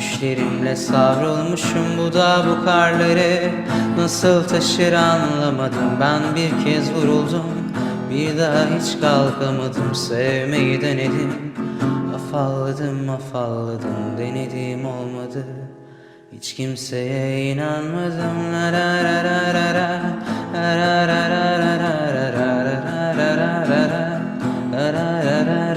Düşlerimle savrulmuşum bu da bu karları Nasıl taşır anlamadım ben bir kez vuruldum Bir daha hiç kalkamadım sevmeyi denedim Afalladım afalladım denedim olmadı Hiç kimseye inanmadım la la la la la la la la la la la la la la la la la la